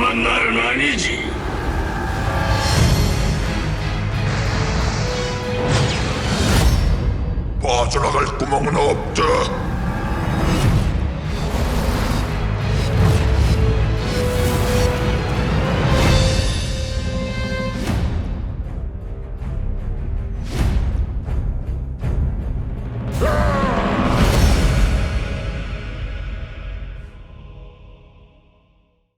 위험한 날은 아니지. 빠져나갈 구멍은 없다.